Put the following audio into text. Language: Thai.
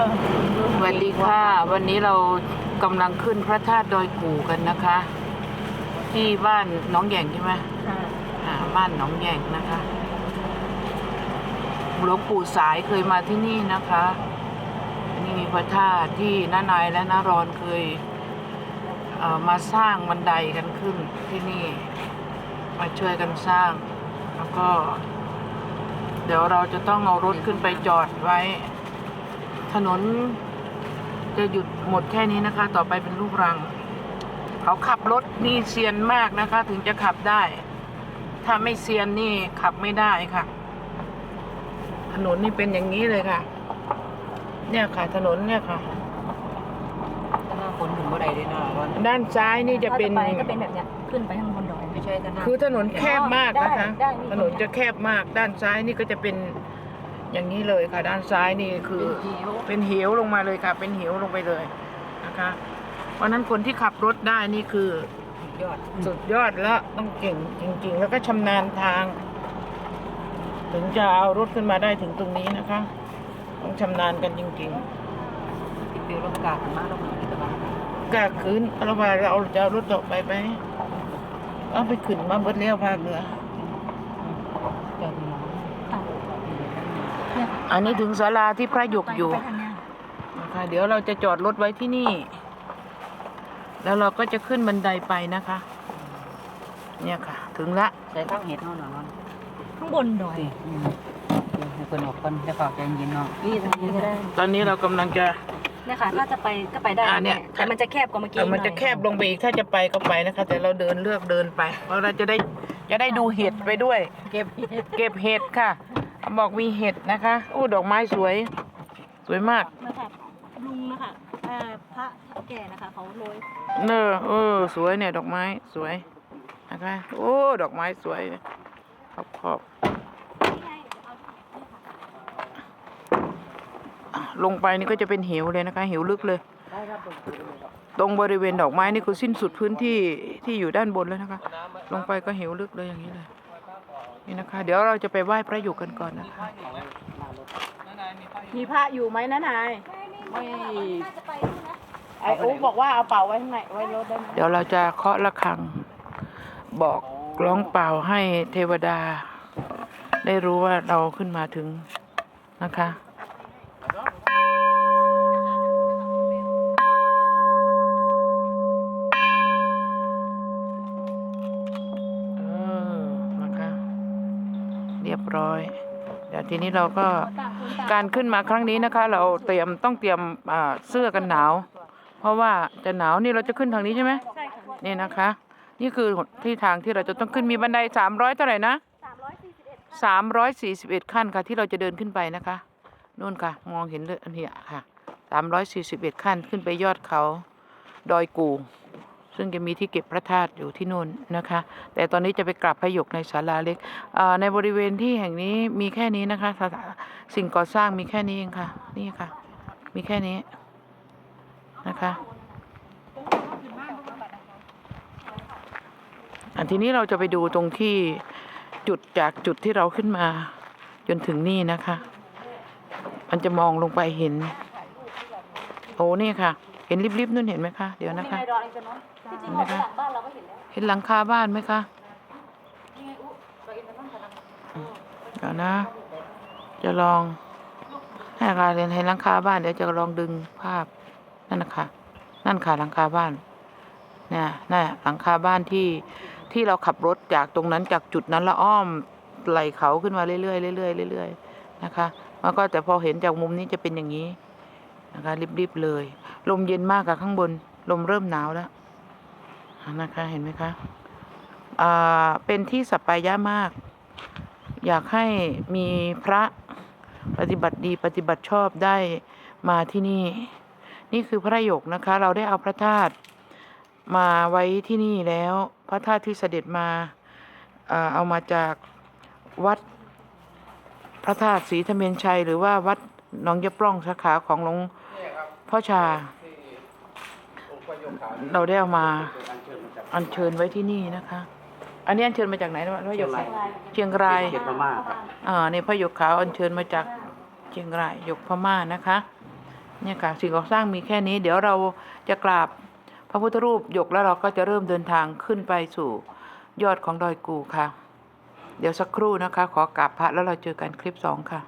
สวัสดีค่ะ วันนี้เรากำลังขึ้นพระธาตุดอยกู่กันนะคะ ที่บ้านหน้องแย่งใช่ไหมอ่าบ้านหนองแย่งนะคะหลวงปู่สายเคยมาที่นี่นะคะอันนี่มีพระธาตุที่น้านายและน้ารอนเคยเอ่อมาสร้างบันไดกันขึ้นที่นี่ มาช่วยกันสร้าง แล้วก็ เดี๋ยวเราจะต้องเอารถขึ้นไปจอดไว้ ถนน จะหยุดหมดแค่นี้นะคะ ต่อไปเป็นลูกรัง เขาขับรถนี่เซียนมากนะคะ ถึงจะขับได้ ถ้าไม่เซียนนี่ขับไม่ได้ค่ะ ถนนนี่เป็นอย่างนี้เลยค่ะ เนี่ยค่ะ ถนนเนี่ยค่ะถ้าหน้าฝนถึงเมื่อใดได้หน้าร้อนด้านซ้ายนี่จะเป็น ถ้าไปก็เป็นแบบเนี้ยขึ้นไปข้างบนดอย ไม่ใช่ถ้าหน้าคือถนนแคบมากนะคะ ได้ได้ ถนนจะแคบมาก ด้านซ้ายนี่ก็จะเป็น อย่างนี้เลยค่ะด้านซ้ายนี่คือเป็นเหวเป็นเหวลงมาเลยค่ะ เป็นเหวลงไปเลยนะคะ เพราะฉะนั้นคนที่ขับรถได้นี่คือยอดสุดยอดแล้วต้องเก่งจริง ๆ แล้วก็ชำนาญทาง ถึงจะเอารถขึ้นมาได้ถึงตรงนี้นะคะ ต้องชำนาญกันจริงติดฟิวลมกาดมากลงมาที่ตะวันๆกล้าคืนเราว่าเราจะเอารถต่อไปไหมเอาไปขึ้นมาเบิดแล้วภาคเหนือจอดน้อง อันนี้ถึงศาลาที่พระหยกอยู่ไปทางเนี้ยนะคะเดี๋ยวเราจะจอดรถไว้ที่นี่ แล้วเราก็จะขึ้นบันไดไปนะคะ เนี่ยค่ะ ถึงละใช้ข้างเห็ดเท่านั้นร้อนข้างบนดอยสิอืมเดี๋ยวให้เพิ่นออกก่อนจะฝากใจเย็นๆเนาะนี่ทางนี้ก็ได้ตอนนี้เรากำลังจะเนี่ยค่ะถ้าจะไปก็ไปได้อ่าเนี่ยแต่มันจะแคบกว่าเมื่อกี้เอ่อมันจะหอยแคบลงไปอีกถ้าจะไปก็ไปนะคะ แต่เราเดินเลือกเดินไปเพราะเราจะได้จะได้ดูเห็ดไปด้วย เก็บเห็ดเก็บเห็ดค่ะ บอกมีเห็ดนะคะอู้ดอกไม้สวย สวยมากนะคะลุงนะคะเอ่อพระแก่นะคะเขาโรยเนอเออ สวยเนี่ย ดอกไม้สวยนะคะโอ้ดอกไม้สวยขอบขอบอะลงไปนี่ก็จะเป็นเหวเลยนะคะเหวลึกเลย ตรงบริเวณดอกไม้นี่คือสิ้นสุดพื้นที่ที่อยู่ด้านบนแล้วนะคะ ลงไปก็เหวลึกเลยอย่างนี้เลย นี่นะคะ เดี๋ยวเราจะไปไหว้พระอยู่กันก่อนนะคะ มีพระอยู่ไหมนะนายไม่ไอโอ๊บอกว่าเอาเป่าไว้ข้างในไว้รถได้ไหมเดี๋ยวเราจะเคาะระฆัง บอกร้องเป่าให้เทวดา ได้รู้ว่าเราขึ้นมาถึงนะคะ เออนะคะ เรียบร้อย เดี๋ยวทีนี้เราก็การขึ้นมาครั้งนี้นะคะ เราเตรียมต้องเตรียมอ่าเสื้อกันหนาว เพราะว่าจะหนาวนี่เราจะขึ้นทางนี้ใช่ไหมใช่ค่ะนี่นะคะ นี่คือที่ทางที่เราจะต้องขึ้นมีบันไดสามร้อยเท่าไหร่นะสามร้อยสี่สิบเอ็ดสามร้อยสี่สิบเอ็ดขั้นค่ะ ที่เราจะเดินขึ้นไปนะคะนู่นค่ะ มองเห็นเลยอันนี้ค่ะสามร้อยสี่สิบเอ็ดขั้นขึ้นไปยอดเขา ดอยกู ซึ่งจะมีที่เก็บพระธาตุอยู่ที่นู่นนะคะ แต่ตอนนี้จะไปกราบพระหยกในศาลาเล็กในบริเวณที่แห่งนี้มีแค่นี้นะคะส,สิ่งก่อสร้างมีแค่นี้เองค่ะ นี่ค่ะ มีแค่นี้นะคะอันทีนี้เราจะไปดูตรงที่จุดจากจุดที่เราขึ้นมา จนถึงนี่นะคะ มันจะมองลงไปเห็น โอ้นี่ค่ะ เห็นริบๆนู่นเห็นไหมคะ เดี๋ยวนะคะ ดอยกันเนาะที่จริงเราไปหลังบ้านเราก็เห็นแล้วเห็นหลังคาบ้านไหมคะเดี๋ยวนะ จะลองให้อาการเรียนเห็นหลังคาบ้านเดี๋ยวจะลองดึงภาพนั่นนะคะนั่นค่ะหลังคาบ้านเนี่ยน่ะหลังคาบ้านที่ที่เราขับรถจากตรงนั้นจากจุดนั้นแล้วอ้อมไหลเขาขึ้นมาเรื่อยๆเรื่อยๆเรื่อยๆนะคะแล้วก็แต่พอเห็นจากมุมนี้จะเป็นอย่างนี้ นะคะริบๆเลย ลมเย็นมากกับข้างบน ลมเริ่มหนาวแล้วนะคะเห็นไหมคะอ่าเป็นที่สัปปายะมาก อยากให้มีพระปฏิบัติดีปฏิบัติชอบได้มาที่นี่ นี่คือพระยกนะคะ เราได้เอาพระธาตุมาไว้ที่นี่แล้ว พระธาตุที่เสด็จมาอ่าเอามาจากวัดพระธาตุศรีธเมนชัย หรือว่าวัด หนองยะปล้องสาขาของหลวงพ่อชา เราได้เอามาอัญเชิญไว้ที่นี่นะคะ อันนี้อัญเชิญมาจากไหนนะพระหยกขาวเชียงรายเก็บพม่าครับอ่าในพระหยกขาวอัญเชิญมาจากเชียงรายหยกพม่านะคะเนี่ยค่ะสิ่งก่อสร้างมีแค่นี้ เดี๋ยวเราจะกราบพระพุทธรูปหยกแล้วเราก็จะเริ่มเดินทางขึ้นไปสู่ยอดของดอยกูค่ะ เดี๋ยวสักครู่นะคะ ขอกราบพระแล้วเราเจอกันคลิปสองค่ะ